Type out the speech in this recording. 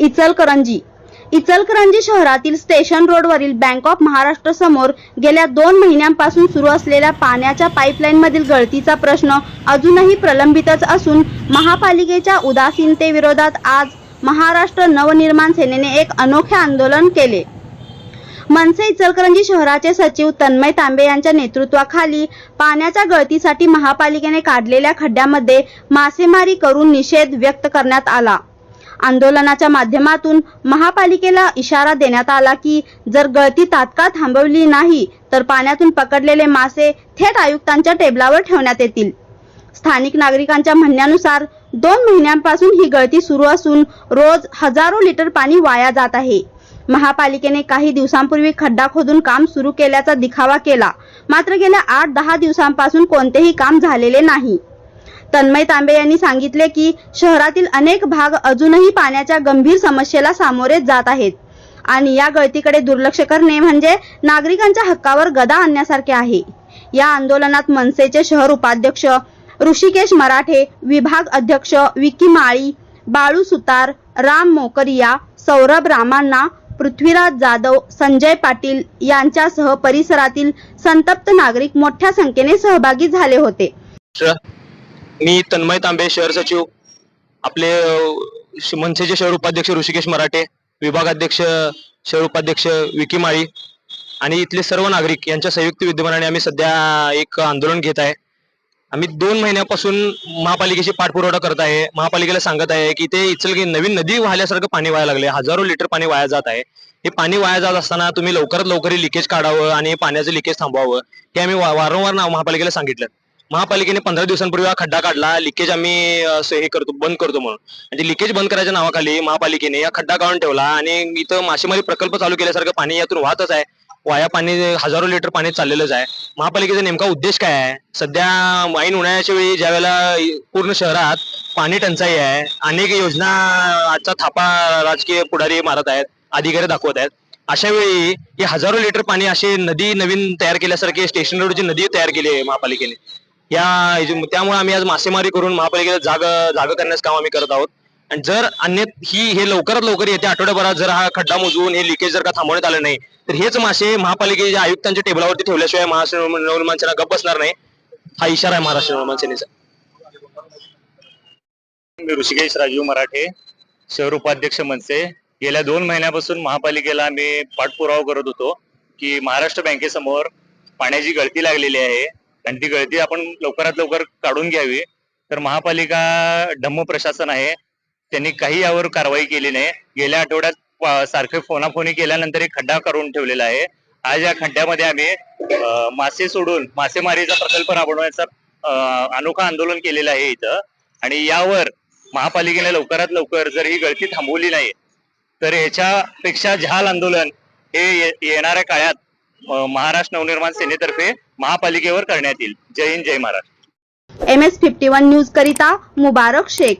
इचलकरंजी. इचलकरंजी शहरातील स्टेशन रोडवरील bank of Maharashtra समोर गेल्या दोन महिन्यांपासून सुरू असलेल्या पाण्याच्या पाईपलाईन मधील गळतीचा प्रश्न अजूनही प्रलंबितच असून महापालिकेच्या उदासीनतेविरोधात आज महाराष्ट्र नवनिर्माण सेनेने एक अनोखे आंदोलन केले. मनसे इचलकरंजी शहराचे सचिव तन्मय तांबे यांच्या नेतृत्वाखाली पाण्याच्या गळतीसाठी महापालिकेने काढलेल्या खड्ड्यामध्ये मासेमारी करून निषेध व्यक्त करण्यात आला. आंदोलनाच्या माध्यमातून महापालिकेला इशारा देण्यात आला की जर गळती तात्काळ थांबवली नाही तर पाण्यातून पकडलेले मासे थेट आयुक्तांच्या टेबलावर ठेवण्यात येतील. स्थानिक नागरिकांच्या म्हणण्यानुसार दोन महिन्यांपासून ही गळती सुरू असून रोज हजारो लिटर पाणी वाया जात आहे. महापालिकेने काही दिवसांपूर्वी खड्डा खोदून काम सुरू केल्याचा दिखावा केला. मात्र गेल्या आठ दहा दिवसांपासून कोणतेही काम झालेले नाही. तन्मय तांबे यांनी सांगितले की शहरातील अनेक भाग अजूनही पाण्याच्या गंभीर समस्येला सामोरे जात आहेत. आणि या गळतीकडे दुर्लक्ष करणे म्हणजे नागरिकांच्या हक्कावर गदा आणण्यासारखे आहे. या आंदोलनात मनसेचे शहर उपाध्यक्ष ऋषिकेश मराठे विभाग अध्यक्ष विकी माळी बाळू सुतार राम मोकरिया सौरभ रामांना पृथ्वीराज जाधव संजय पाटील यांच्यासह परिसरातील संतप्त नागरिक मोठ्या संख्येने सहभागी झाले होते. मी तन्मय तांबे शहर सचिव. आपले मनसेचे शहर उपाध्यक्ष ऋषिकेश मराठे विभागाध्यक्ष शहर उपाध्यक्ष विकी माळी आणि इथले सर्व नागरिक यांच्या संयुक्त विद्यमानाने आम्ही सध्या एक आंदोलन घेत आहे. आम्ही दोन महिन्यापासून महापालिकेशी पाठपुरवठा करत आहे. महापालिकेला सांगत आहे की ते इचलगी नवीन नदी वाहल्यासारखं पाणी वाया लागले. हजारो लिटर पाणी वाया जात आहे. हे पाणी वाया जात असताना तुम्ही लवकरात लवकर लिकेज काढावं आणि पाण्याचं लिकेज थांबवावं. हे आम्ही वा- वारंवार ना- महापालिकेला सांगितलं. महापालिकेने पंधरा दिवसांपूर्वी हा खड्डा काढला. लिकेज आम्ही असं हे करतो बंद करतो म्हणून. म्हणजे लिकेज बंद करायच्या नावाखाली महापालिकेने या खड्डा काढून ठेवला आणि इथं मासेमारी प्रकल्प चालू केल्यासारखं पाणी यातून वाहतच आहे. वाया पाणी हजारो लिटर पाणी चाललेलंच आहे. महापालिकेचा नेमका उद्देश काय आहे? सध्या ऐन उन्हाळ्याच्या वेळी ज्या वेळेला पूर्ण शहरात पाणी टंचाई आहे अनेक योजना आजचा थापा राजकीय पुढारी मारत आहेत अधिकारी दाखवत आहेत. अशा वेळी हे हजारो लिटर पाणी असे नदी नवीन तयार केल्यासारखे स्टेशन रोडची नदी तयार केली आहे महापालिकेने. या त्यामुळे आम्ही आज मासेमारी करून महापालिकेला जाग जागा करण्याचं काम आम्ही करत आहोत. आणि जर अन्य ही हे लवकरात लवकर येत्या आठवड्याभरात जर हा खड्डा मोजून हे लिकेज जर का थांबवण्यात आलं नाही तर हेच मासे महापालिकेच्या आयुक्तांच्या टेबलावरती ठेवल्याशिवाय महाराष्ट्र नवनिर्माण सेना गप बसणार नाही. हा इशारा आहे महाराष्ट्र नवनिर्माण सेनेचा. मी ऋषिकेश राजीव मराठे शहर उपाध्यक्ष मनसे. गेल्या दोन महिन्यापासून महापालिकेला आम्ही पाठपुरावा करत होतो की महाराष्ट्र बँकेसमोर पाण्याची गळती लागलेली आहे. आणि ती गळती आपण लवकरात लवकर काढून घ्यावी. तर महापालिका ढम्म प्रशासन आहे. त्यांनी काही यावर कारवाई केली नाही. गेल्या आठवड्यात सारखे फोनाफोनी केल्यानंतर एक खड्डा करून ठेवलेला आहे. आज या खड्ड्यामध्ये आम्ही मासे सोडून मासेमारीचा प्रकल्प राबवण्याचा अनोखा आंदोलन केलेलं आहे इथं. आणि यावर महापालिकेने लवकरात लवकर जर ही गळती थांबवली नाही तर याच्यापेक्षा झाल आंदोलन हे येणाऱ्या काळात महाराष्ट्र नवनिर्माण सेनेतर्फे महापालिकेवर करण्यात येईल. जय हिंद जय Maharashtra. M S fifty one news करिता मुबारक शेख.